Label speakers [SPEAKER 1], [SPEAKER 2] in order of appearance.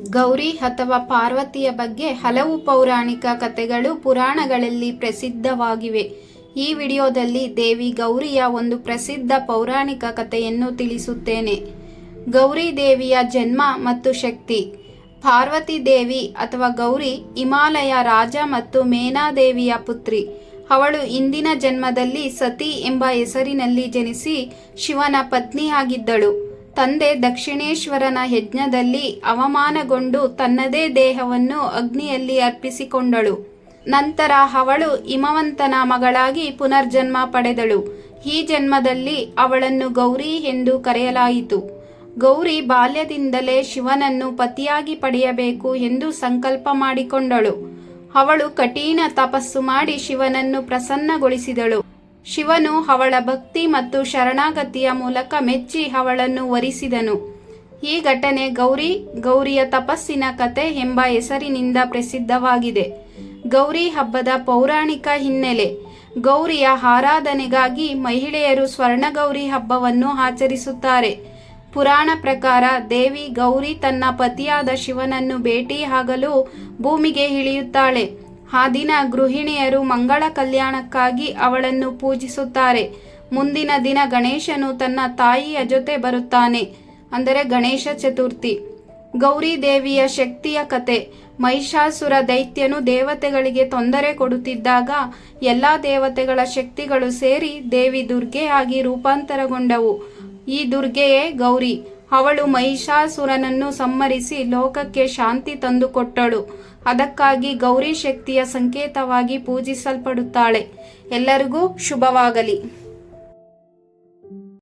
[SPEAKER 1] ಗೌರಿ ಅಥವಾ ಪಾರ್ವತಿಯ ಬಗ್ಗೆ ಹಲವು ಪೌರಾಣಿಕ ಕಥೆಗಳು ಪುರಾಣಗಳಲ್ಲಿ ಪ್ರಸಿದ್ಧವಾಗಿವೆ. ಈ ವಿಡಿಯೋದಲ್ಲಿ ದೇವಿ ಗೌರಿಯ ಒಂದು ಪ್ರಸಿದ್ಧ ಪೌರಾಣಿಕ ಕಥೆಯನ್ನು ತಿಳಿಸುತ್ತೇನೆ. ಗೌರಿ ದೇವಿಯ ಜನ್ಮ ಮತ್ತು ಶಕ್ತಿ. ಪಾರ್ವತಿ ದೇವಿ ಅಥವಾ ಗೌರಿ ಹಿಮಾಲಯ ರಾಜ ಮತ್ತು ಮೇನಾದೇವಿಯ ಪುತ್ರಿ. ಅವಳು ಇಂದಿನ ಜನ್ಮದಲ್ಲಿ ಸತಿ ಎಂಬ ಹೆಸರಿನಲ್ಲಿ ಜನಿಸಿ ಶಿವನ ಪತ್ನಿಯಾಗಿದ್ದಳು. ತಂದೆ ದಕ್ಷಿಣೇಶ್ವರನ ಯಜ್ಞದಲ್ಲಿ ಅವಮಾನಗೊಂಡು ತನ್ನದೇ ದೇಹವನ್ನು ಅಗ್ನಿಯಲ್ಲಿ ಅರ್ಪಿಸಿಕೊಂಡಳು. ನಂತರ ಅವಳು ಹಿಮವಂತನ ಮಗಳಾಗಿ ಪುನರ್ಜನ್ಮ ಪಡೆದಳು. ಈ ಜನ್ಮದಲ್ಲಿ ಅವಳನ್ನು ಗೌರಿ ಎಂದು ಕರೆಯಲಾಯಿತು. ಗೌರಿ ಬಾಲ್ಯದಿಂದಲೇ ಶಿವನನ್ನು ಪತಿಯಾಗಿ ಪಡೆಯಬೇಕು ಎಂದು ಸಂಕಲ್ಪ ಮಾಡಿಕೊಂಡಳು. ಅವಳು ಕಠಿಣ ತಪಸ್ಸು ಮಾಡಿ ಶಿವನನ್ನು ಪ್ರಸನ್ನಗೊಳಿಸಿದಳು. ಶಿವನು ಅವಳ ಭಕ್ತಿ ಮತ್ತು ಶರಣಾಗತಿಯ ಮೂಲಕ ಮೆಚ್ಚಿ ಅವಳನ್ನು ವರಿಸಿದನು. ಈ ಘಟನೆ ಗೌರಿ, ಗೌರಿಯ ತಪಸ್ಸಿನ ಕತೆ ಎಂಬ ಹೆಸರಿನಿಂದ ಪ್ರಸಿದ್ಧವಾಗಿದೆ. ಗೌರಿ ಹಬ್ಬದ ಪೌರಾಣಿಕ ಹಿನ್ನೆಲೆ, ಗೌರಿಯ ಆರಾಧನೆಗಾಗಿ ಮಹಿಳೆಯರು ಸ್ವರ್ಣಗೌರಿ ಹಬ್ಬವನ್ನು ಆಚರಿಸುತ್ತಾರೆ. ಪುರಾಣ ಪ್ರಕಾರ ದೇವಿ ಗೌರಿ ತನ್ನ ಪತಿಯಾದ ಶಿವನನ್ನು ಭೇಟಿಯಾಗಲು ಭೂಮಿಗೆ ಇಳಿಯುತ್ತಾಳೆ. ಆ ದಿನ ಗೃಹಿಣಿಯರು ಮಂಗಳ ಕಲ್ಯಾಣಕ್ಕಾಗಿ ಅವಳನ್ನು ಪೂಜಿಸುತ್ತಾರೆ. ಮುಂದಿನ ದಿನ ಗಣೇಶನು ತನ್ನ ತಾಯಿಯ ಜೊತೆ ಬರುತ್ತಾನೆ, ಅಂದರೆ ಗಣೇಶ ಚತುರ್ಥಿ. ಗೌರಿ ದೇವಿಯ ಶಕ್ತಿಯ ಕತೆ. ಮಹಿಷಾಸುರ ದೈತ್ಯನು ದೇವತೆಗಳಿಗೆ ತೊಂದರೆ ಕೊಡುತ್ತಿದ್ದಾಗ ಎಲ್ಲ ದೇವತೆಗಳ ಶಕ್ತಿಗಳು ಸೇರಿ ದೇವಿ ದುರ್ಗೆಯಾಗಿ ರೂಪಾಂತರಗೊಂಡವು. ಈ ದುರ್ಗೆಯೇ ಗೌರಿ. ಅವಳು ಮಹಿಷಾಸುರನನ್ನು ಸಂಹರಿಸಿ ಲೋಕಕ್ಕೆ ಶಾಂತಿ ತಂದುಕೊಟ್ಟಳು. ಅದಕ್ಕಾಗಿ ಗೌರಿ ಶಕ್ತಿಯ ಸಂಕೇತವಾಗಿ ಪೂಜಿಸಲ್ಪಡುತ್ತಾಳೆ. ಎಲ್ಲರಿಗೂ ಶುಭವಾಗಲಿ.